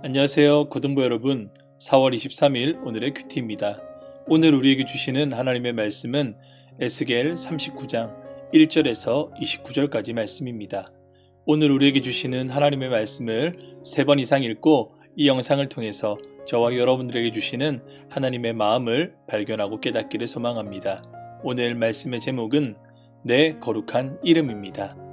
안녕하세요. 거등보 여러분. 4월 23일 오늘의 큐티입니다. 오늘 우리에게 주시는 하나님의 말씀은 에스겔 39장 1절에서 29절까지 말씀입니다. 오늘 우리에게 주시는 하나님의 말씀을 세 번 이상 읽고 이 영상을 통해서 저와 여러분들에게 주시는 하나님의 마음을 발견하고 깨닫기를 소망합니다. 오늘 말씀의 제목은 내 거룩한 이름입니다.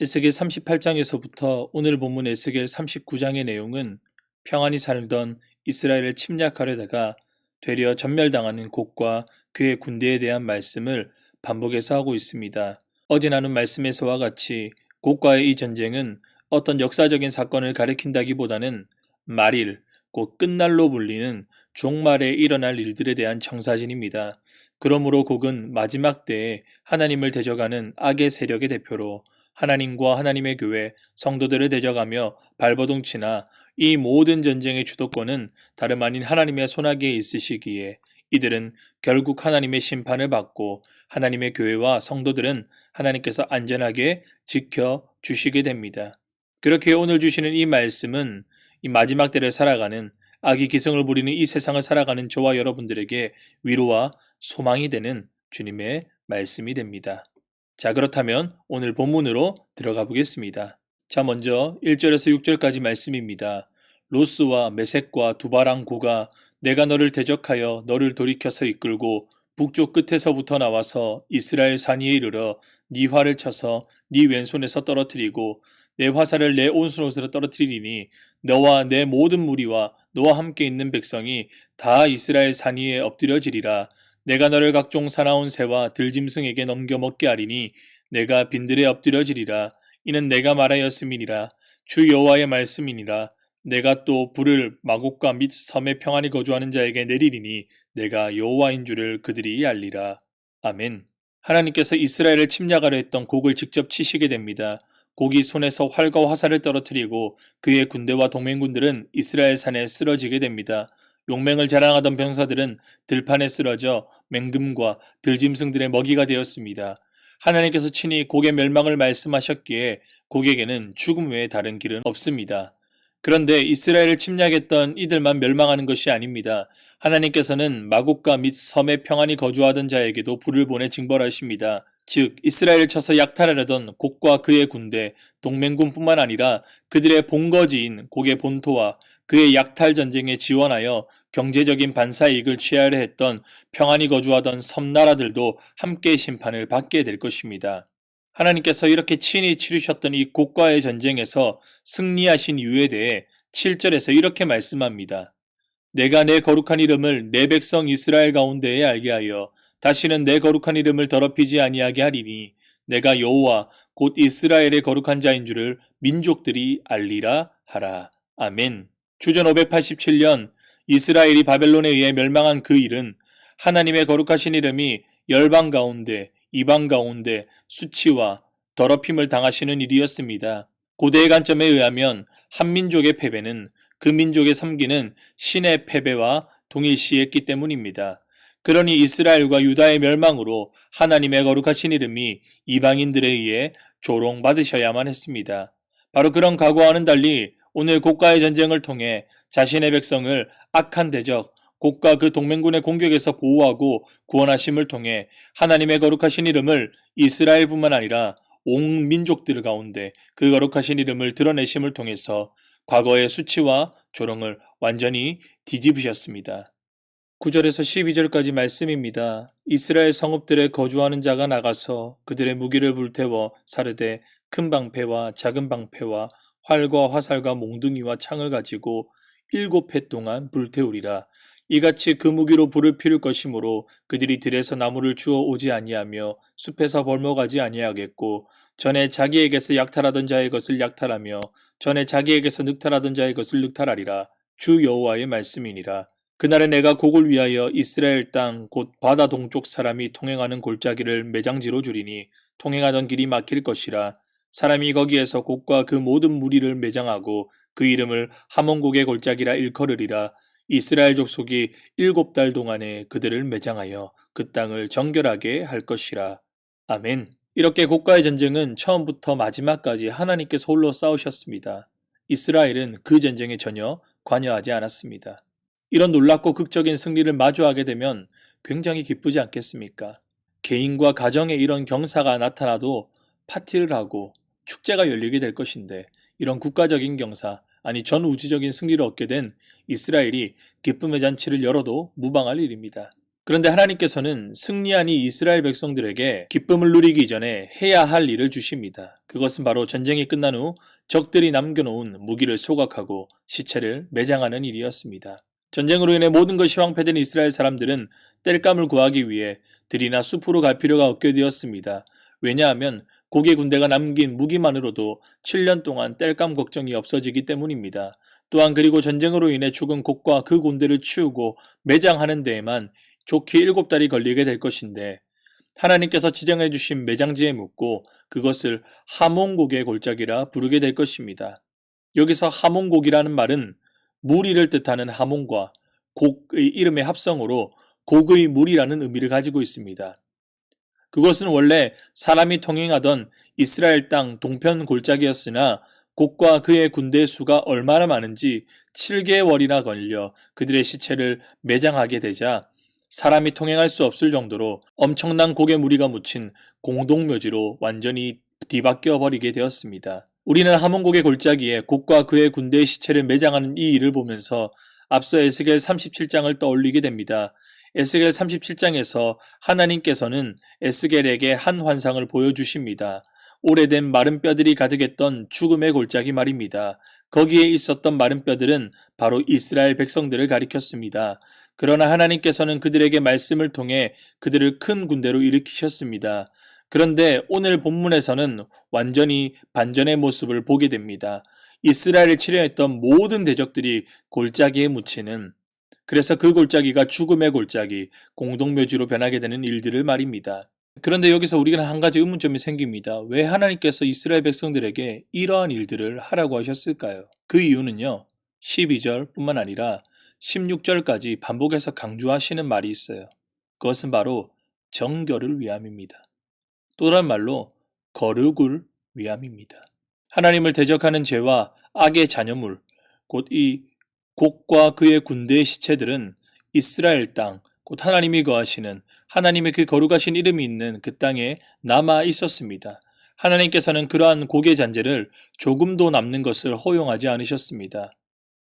에스겔 38장에서부터 오늘 본문 에스겔 39장의 내용은 평안히 살던 이스라엘을 침략하려다가 되려 전멸당하는 곡과 그의 군대에 대한 말씀을 반복해서 하고 있습니다. 어제 나눈 말씀에서와 같이 곡과의 이 전쟁은 어떤 역사적인 사건을 가리킨다기보다는 말일, 곧 끝날로 불리는 종말에 일어날 일들에 대한 청사진입니다. 그러므로 곡은 마지막 때에 하나님을 대적하는 악의 세력의 대표로 하나님과 하나님의 교회, 성도들을 대적하며 발버둥치나 이 모든 전쟁의 주도권은 다름 아닌 하나님의 손아귀에 있으시기에 이들은 결국 하나님의 심판을 받고 하나님의 교회와 성도들은 하나님께서 안전하게 지켜 주시게 됩니다. 그렇게 오늘 주시는 이 말씀은 이 마지막 때를 살아가는 악이 기승을 부리는 이 세상을 살아가는 저와 여러분들에게 위로와 소망이 되는 주님의 말씀이 됩니다. 자, 그렇다면 오늘 본문으로 들어가 보겠습니다. 자, 먼저 1절에서 6절까지 말씀입니다. 로스와 메색과 두바랑 고가 내가 너를 대적하여 너를 돌이켜서 이끌고 북쪽 끝에서부터 나와서 이스라엘 산 위에 이르러 네 활을 쳐서 네 왼손에서 떨어뜨리고 내 화살을 내 오른손으로 떨어뜨리니 너와 내 모든 무리와 너와 함께 있는 백성이 다 이스라엘 산 위에 엎드려지리라 내가 너를 각종 사나운 새와 들짐승에게 넘겨 먹게 하리니 내가 빈들에 엎드려지리라. 이는 내가 말하였음이니라. 주 여호와의 말씀이니라. 내가 또 불을 마곡과 및 섬에 평안히 거주하는 자에게 내리리니 내가 여호와인 줄을 그들이 알리라. 아멘. 하나님께서 이스라엘을 침략하려 했던 곡을 직접 치시게 됩니다. 곡이 손에서 활과 화살을 떨어뜨리고 그의 군대와 동맹군들은 이스라엘 산에 쓰러지게 됩니다. 용맹을 자랑하던 병사들은 들판에 쓰러져 맹금과 들짐승들의 먹이가 되었습니다. 하나님께서 친히 곡의 멸망을 말씀하셨기에 곡에게는 죽음 외에 다른 길은 없습니다. 그런데 이스라엘을 침략했던 이들만 멸망하는 것이 아닙니다. 하나님께서는 마곡과 및 섬에 평안히 거주하던 자에게도 불을 보내 징벌하십니다. 즉 이스라엘을 쳐서 약탈하려던 곡과 그의 군대, 동맹군뿐만 아니라 그들의 본거지인 곡의 본토와 그의 약탈 전쟁에 지원하여 경제적인 반사이익을 취하려 했던 평안히 거주하던 섬나라들도 함께 심판을 받게 될 것입니다. 하나님께서 이렇게 친히 치르셨던 이 곡과의 전쟁에서 승리하신 이유에 대해 7절에서 이렇게 말씀합니다. 내가 내 거룩한 이름을 내 백성 이스라엘 가운데에 알게 하여 다시는 내 거룩한 이름을 더럽히지 아니하게 하리니 내가 여호와 곧 이스라엘의 거룩한 자인 줄을 민족들이 알리라 하라. 아멘. 주전 587년 이스라엘이 바벨론에 의해 멸망한 그 일은 하나님의 거룩하신 이름이 열방 가운데 이방 가운데 수치와 더럽힘을 당하시는 일이었습니다. 고대의 관점에 의하면 한 민족의 패배는 그 민족의 섬기는 신의 패배와 동일시했기 때문입니다. 그러니 이스라엘과 유다의 멸망으로 하나님의 거룩하신 이름이 이방인들에 의해 조롱받으셔야만 했습니다. 바로 그런 각오와는 달리 오늘 고가의 전쟁을 통해 자신의 백성을 악한 대적, 곡과 그 동맹군의 공격에서 보호하고 구원하심을 통해 하나님의 거룩하신 이름을 이스라엘뿐만 아니라 온 민족들 가운데 그 거룩하신 이름을 드러내심을 통해서 과거의 수치와 조롱을 완전히 뒤집으셨습니다. 9절에서 12절까지 말씀입니다. 이스라엘 성읍들에 거주하는 자가 나가서 그들의 무기를 불태워 사르되 큰 방패와 작은 방패와 활과 화살과 몽둥이와 창을 가지고 일곱 해 동안 불태우리라. 이같이 그 무기로 불을 피울 것이므로 그들이 들에서 나무를 주워 오지 아니하며 숲에서 벌먹하지 아니하겠고 전에 자기에게서 약탈하던 자의 것을 약탈하며 전에 자기에게서 늑탈하던 자의 것을 늑탈하리라. 주 여호와의 말씀이니라. 그날에 내가 곡을 위하여 이스라엘 땅 곧 바다 동쪽 사람이 통행하는 골짜기를 매장지로 주리니 통행하던 길이 막힐 것이라 사람이 거기에서 곡과 그 모든 무리를 매장하고 그 이름을 하몬곡의 골짜기라 일컬으리라 이스라엘 족속이 일곱 달 동안에 그들을 매장하여 그 땅을 정결하게 할 것이라 아멘. 이렇게 국가의 전쟁은 처음부터 마지막까지 하나님께서 홀로 싸우셨습니다. 이스라엘은 그 전쟁에 전혀 관여하지 않았습니다. 이런 놀랍고 극적인 승리를 마주하게 되면 굉장히 기쁘지 않겠습니까? 개인과 가정에 이런 경사가 나타나도 파티를 하고 축제가 열리게 될 것인데 이런 국가적인 경사, 아니 전 우주적인 승리를 얻게 된 이스라엘이 기쁨의 잔치를 열어도 무방할 일입니다. 그런데 하나님께서는 승리한 이 이스라엘 백성들에게 기쁨을 누리기 전에 해야 할 일을 주십니다. 그것은 바로 전쟁이 끝난 후 적들이 남겨놓은 무기를 소각하고 시체를 매장하는 일이었습니다. 전쟁으로 인해 모든 것이 황폐된 이스라엘 사람들은 땔감을 구하기 위해 들이나 숲으로 갈 필요가 없게 되었습니다. 왜냐하면 고개 군대가 남긴 무기만으로도 7년 동안 땔감 걱정이 없어지기 때문입니다. 또한 그리고 전쟁으로 인해 죽은 곡과 그 군대를 치우고 매장하는 데에만 좋게 7달이 걸리게 될 것인데 하나님께서 지정해 주신 매장지에 묻고 그것을 하몬곡의 골짜기라 부르게 될 것입니다. 여기서 하몬곡이라는 말은 무리를 뜻하는 하몬과 곡의 이름의 합성으로 곡의 무리라는 의미를 가지고 있습니다. 그것은 원래 사람이 통행하던 이스라엘 땅 동편 골짜기였으나 곡과 그의 군대 수가 얼마나 많은지 7개월이나 걸려 그들의 시체를 매장하게 되자 사람이 통행할 수 없을 정도로 엄청난 곡의 무리가 묻힌 공동묘지로 완전히 뒤바뀌어 버리게 되었습니다. 우리는 하몬곡의 골짜기에 곡과 그의 군대의 시체를 매장하는 이 일을 보면서 앞서 에스겔 37장을 떠올리게 됩니다. 에스겔 37장에서 하나님께서는 에스겔에게 한 환상을 보여주십니다. 오래된 마른 뼈들이 가득했던 죽음의 골짜기 말입니다. 거기에 있었던 마른 뼈들은 바로 이스라엘 백성들을 가리켰습니다. 그러나 하나님께서는 그들에게 말씀을 통해 그들을 큰 군대로 일으키셨습니다. 그런데 오늘 본문에서는 완전히 반전의 모습을 보게 됩니다. 이스라엘을 치려했던 모든 대적들이 골짜기에 묻히는 그래서 그 골짜기가 죽음의 골짜기, 공동묘지로 변하게 되는 일들을 말입니다. 그런데 여기서 우리가 한 가지 의문점이 생깁니다. 왜 하나님께서 이스라엘 백성들에게 이러한 일들을 하라고 하셨을까요? 그 이유는요. 12절 뿐만 아니라 16절까지 반복해서 강조하시는 말이 있어요. 그것은 바로 정결을 위함입니다. 또 다른 말로 거룩을 위함입니다. 하나님을 대적하는 죄와 악의 잔여물, 곧 이 곡과 그의 군대의 시체들은 이스라엘 땅, 곧 하나님이 거하시는 하나님의 그 거룩하신 이름이 있는 그 땅에 남아 있었습니다. 하나님께서는 그러한 곡의 잔재를 조금도 남는 것을 허용하지 않으셨습니다.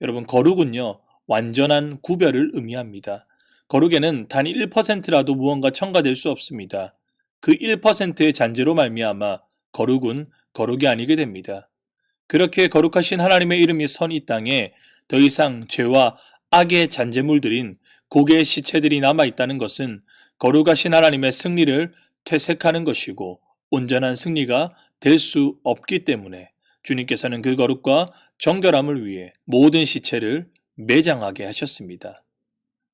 여러분, 거룩은요, 완전한 구별을 의미합니다. 거룩에는 단 1%라도 무언가 첨가될 수 없습니다. 그 1%의 잔재로 말미암아 거룩은 거룩이 아니게 됩니다. 그렇게 거룩하신 하나님의 이름이 선 이 땅에 더 이상 죄와 악의 잔재물들인 고개의 시체들이 남아 있다는 것은 거룩하신 하나님의 승리를 퇴색하는 것이고 온전한 승리가 될 수 없기 때문에 주님께서는 그 거룩과 정결함을 위해 모든 시체를 매장하게 하셨습니다.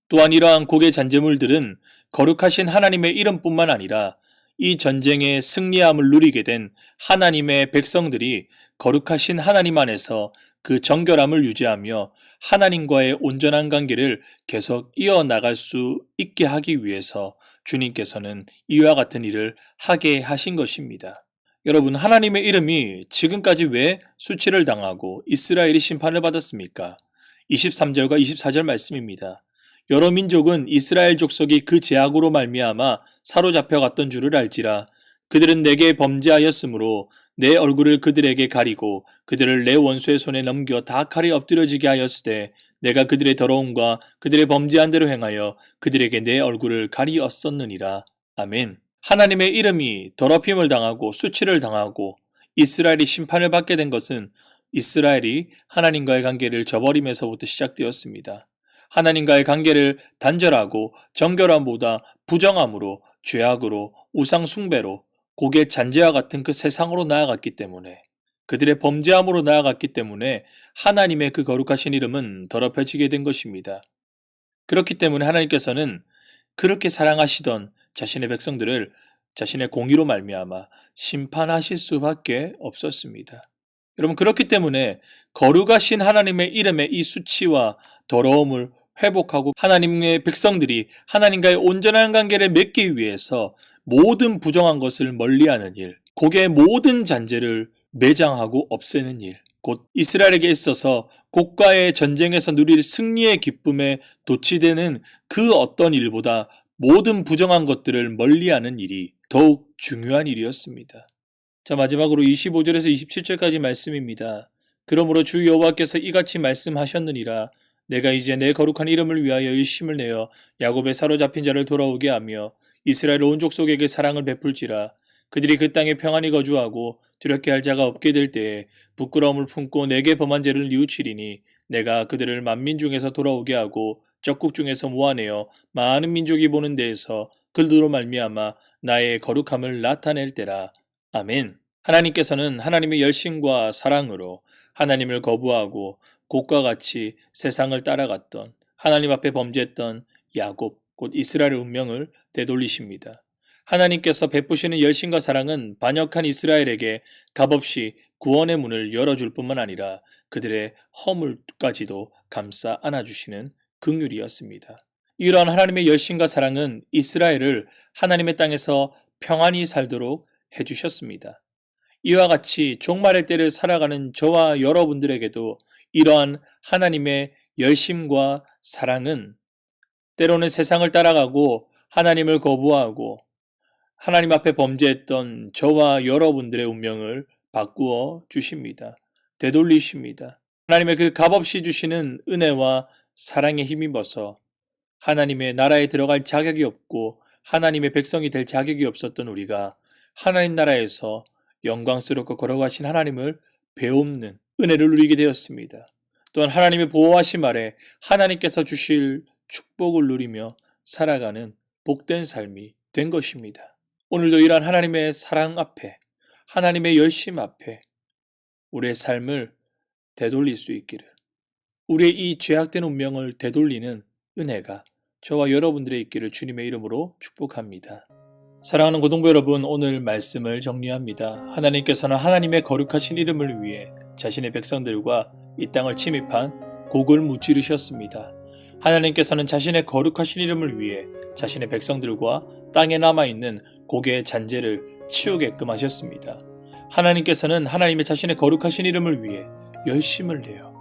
또한 이러한 고개 잔재물들은 거룩하신 하나님의 이름뿐만 아니라 이 전쟁의 승리함을 누리게 된 하나님의 백성들이 거룩하신 하나님 안에서 그 정결함을 유지하며 하나님과의 온전한 관계를 계속 이어나갈 수 있게 하기 위해서 주님께서는 이와 같은 일을 하게 하신 것입니다. 여러분, 하나님의 이름이 지금까지 왜 수치를 당하고 이스라엘이 심판을 받았습니까? 23절과 24절 말씀입니다. 여러 민족은 이스라엘 족속이 그 제약으로 말미암아 사로잡혀 갔던 줄을 알지라 그들은 내게 범죄하였으므로 내 얼굴을 그들에게 가리고 그들을 내 원수의 손에 넘겨 다 칼에 엎드려지게 하였으되 내가 그들의 더러움과 그들의 범죄한 대로 행하여 그들에게 내 얼굴을 가리었었느니라. 아멘. 하나님의 이름이 더럽힘을 당하고 수치를 당하고 이스라엘이 심판을 받게 된 것은 이스라엘이 하나님과의 관계를 저버림에서부터 시작되었습니다. 하나님과의 관계를 단절하고 정결함보다 부정함으로 죄악으로 우상 숭배로 고개 잔재와 같은 그 세상으로 나아갔기 때문에 그들의 범죄함으로 나아갔기 때문에 하나님의 그 거룩하신 이름은 더럽혀지게 된 것입니다. 그렇기 때문에 하나님께서는 그렇게 사랑하시던 자신의 백성들을 자신의 공의로 말미암아 심판하실 수밖에 없었습니다. 여러분 그렇기 때문에 거룩하신 하나님의 이름의 이 수치와 더러움을 회복하고 하나님의 백성들이 하나님과의 온전한 관계를 맺기 위해서 모든 부정한 것을 멀리하는 일, 곡의 모든 잔재를 매장하고 없애는 일, 곧 이스라엘에게 있어서 곡과의 전쟁에서 누릴 승리의 기쁨에 도취되는 그 어떤 일보다 모든 부정한 것들을 멀리하는 일이 더욱 중요한 일이었습니다. 자, 마지막으로 25절에서 27절까지 말씀입니다. 그러므로 주 여호와께서 이같이 말씀하셨느니라 내가 이제 내 거룩한 이름을 위하여 일심을 내어 야곱의 사로잡힌 자를 돌아오게 하며 이스라엘 온 족속에게 사랑을 베풀지라 그들이 그 땅에 평안히 거주하고 두렵게 할 자가 없게 될 때에 부끄러움을 품고 내게 범한 죄를 뉘우치리니 내가 그들을 만민 중에서 돌아오게 하고 적국 중에서 모아내어 많은 민족이 보는 데에서 그들로 말미암아 나의 거룩함을 나타낼 때라 아멘. 하나님께서는 하나님의 열심과 사랑으로 하나님을 거부하고 곡과 같이 세상을 따라갔던 하나님 앞에 범죄했던 야곱 곧 이스라엘의 운명을 되돌리십니다. 하나님께서 베푸시는 열심과 사랑은 반역한 이스라엘에게 값없이 구원의 문을 열어줄 뿐만 아니라 그들의 허물까지도 감싸 안아주시는 긍휼이었습니다. 이러한 하나님의 열심과 사랑은 이스라엘을 하나님의 땅에서 평안히 살도록 해주셨습니다. 이와 같이 종말의 때를 살아가는 저와 여러분들에게도 이러한 하나님의 열심과 사랑은 때로는 세상을 따라가고 하나님을 거부하고 하나님 앞에 범죄했던 저와 여러분들의 운명을 바꾸어 주십니다. 되돌리십니다. 하나님의 그 값없이 주시는 은혜와 사랑에 힘입어서 하나님의 나라에 들어갈 자격이 없고 하나님의 백성이 될 자격이 없었던 우리가 하나님 나라에서 영광스럽고 걸어가신 하나님을 배움는 은혜를 누리게 되었습니다. 또한 하나님의 보호하심 아래 하나님께서 주실 축복을 누리며 살아가는 복된 삶이 된 것입니다. 오늘도 이러한 하나님의 사랑 앞에, 하나님의 열심 앞에 우리의 삶을 되돌릴 수 있기를, 우리의 이 죄악된 운명을 되돌리는 은혜가 저와 여러분들의 있기를 주님의 이름으로 축복합니다. 사랑하는 고등부 여러분, 오늘 말씀을 정리합니다. 하나님께서는 하나님의 거룩하신 이름을 위해 자신의 백성들과 이 땅을 침입한 곡을 무찌르셨습니다. 하나님께서는 자신의 거룩하신 이름을 위해 자신의 백성들과 땅에 남아있는 곡의 잔재를 치우게끔 하셨습니다. 하나님께서는 하나님의 자신의 거룩하신 이름을 위해 열심을 내어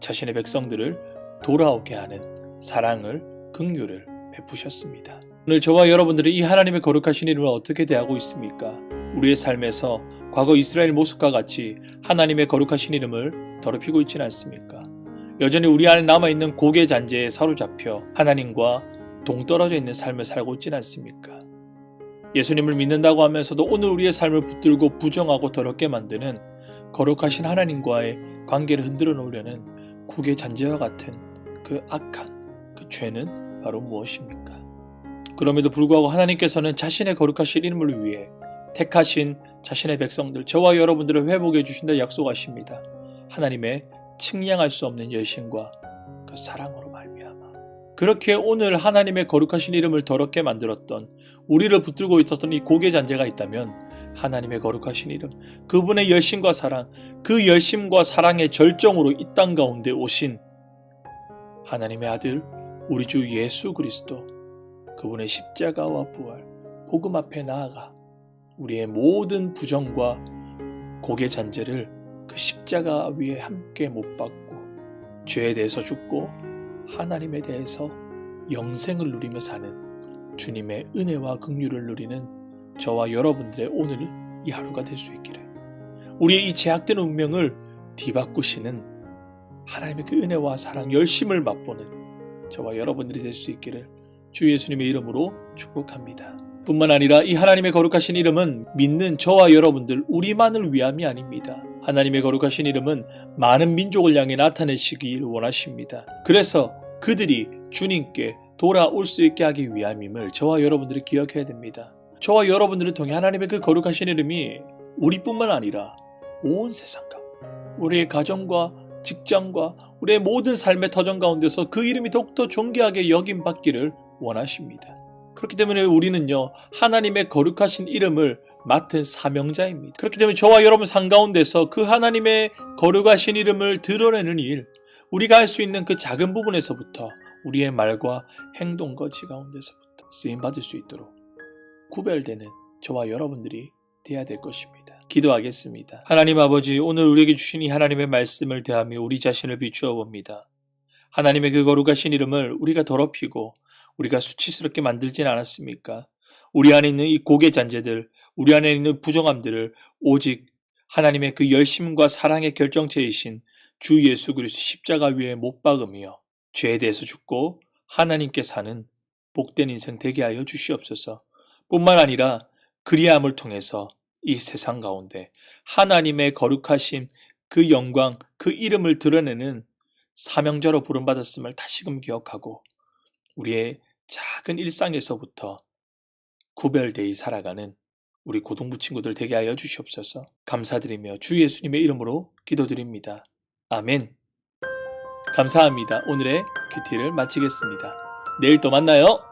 자신의 백성들을 돌아오게 하는 사랑을 긍휼을 베푸셨습니다. 오늘 저와 여러분들이 이 하나님의 거룩하신 이름을 어떻게 대하고 있습니까? 우리의 삶에서 과거 이스라엘 모습과 같이 하나님의 거룩하신 이름을 더럽히고 있지는 않습니까? 여전히 우리 안에 남아있는 고개 잔재에 사로잡혀 하나님과 동떨어져 있는 삶을 살고 있지는 않습니까? 예수님을 믿는다고 하면서도 오늘 우리의 삶을 붙들고 부정하고 더럽게 만드는 거룩하신 하나님과의 관계를 흔들어 놓으려는 고개 잔재와 같은 그 악한 그 죄는 바로 무엇입니까? 그럼에도 불구하고 하나님께서는 자신의 거룩하신 이름을 위해 택하신 자신의 백성들, 저와 여러분들을 회복해 주신다 약속하십니다. 하나님의 측량할 수 없는 열심과 그 사랑으로 말미암아 그렇게 오늘 하나님의 거룩하신 이름을 더럽게 만들었던 우리를 붙들고 있었던 이 고개 잔재가 있다면 하나님의 거룩하신 이름, 그분의 열심과 사랑, 그 열심과 사랑의 절정으로 이 땅 가운데 오신 하나님의 아들 우리 주 예수 그리스도 그분의 십자가와 부활, 복음 앞에 나아가 우리의 모든 부정과 고개 잔재를 그 십자가 위에 함께 못 박고 죄에 대해서 죽고 하나님에 대해서 영생을 누리며 사는 주님의 은혜와 긍휼을 누리는 저와 여러분들의 오늘 이 하루가 될 수 있기를 우리의 이 제약된 운명을 뒤바꾸시는 하나님의 그 은혜와 사랑 열심을 맛보는 저와 여러분들이 될 수 있기를 주 예수님의 이름으로 축복합니다. 뿐만 아니라 이 하나님의 거룩하신 이름은 믿는 저와 여러분들 우리만을 위함이 아닙니다. 하나님의 거룩하신 이름은 많은 민족을 향해 나타내시길 원하십니다. 그래서 그들이 주님께 돌아올 수 있게 하기 위함임을 저와 여러분들이 기억해야 됩니다. 저와 여러분들을 통해 하나님의 그 거룩하신 이름이 우리뿐만 아니라 온 세상 가운데 우리의 가정과 직장과 우리의 모든 삶의 터전 가운데서 그 이름이 더욱더 존귀하게 여김 받기를 원하십니다. 그렇기 때문에 우리는요, 하나님의 거룩하신 이름을 맡은 사명자입니다. 그렇기 때문에 저와 여러분 삶 가운데서 그 하나님의 거룩하신 이름을 드러내는 일, 우리가 할 수 있는 그 작은 부분에서부터 우리의 말과 행동 거지 가운데서부터 쓰임 받을 수 있도록 구별되는 저와 여러분들이 되어야 될 것입니다. 기도하겠습니다. 하나님 아버지, 오늘 우리에게 주신 이 하나님의 말씀을 대하며 우리 자신을 비추어 봅니다. 하나님의 그 거룩하신 이름을 우리가 더럽히고 우리가 수치스럽게 만들진 않았습니까? 우리 안에 있는 이 고개 잔재들, 우리 안에 있는 부정함들을 오직 하나님의 그 열심과 사랑의 결정체이신 주 예수 그리스도 십자가 위에 못 박으며 죄에 대해서 죽고 하나님께 사는 복된 인생 되게 하여 주시옵소서. 뿐만 아니라 그리함을 통해서 이 세상 가운데 하나님의 거룩하신 그 영광, 그 이름을 드러내는 사명자로 부름받았음을 다시금 기억하고 우리의 작은 일상에서부터 구별되이 살아가는 우리 고등부 친구들 되게 하여 주시옵소서. 감사드리며 주 예수님의 이름으로 기도드립니다. 아멘. 감사합니다. 오늘의 큐티를 마치겠습니다. 내일 또 만나요.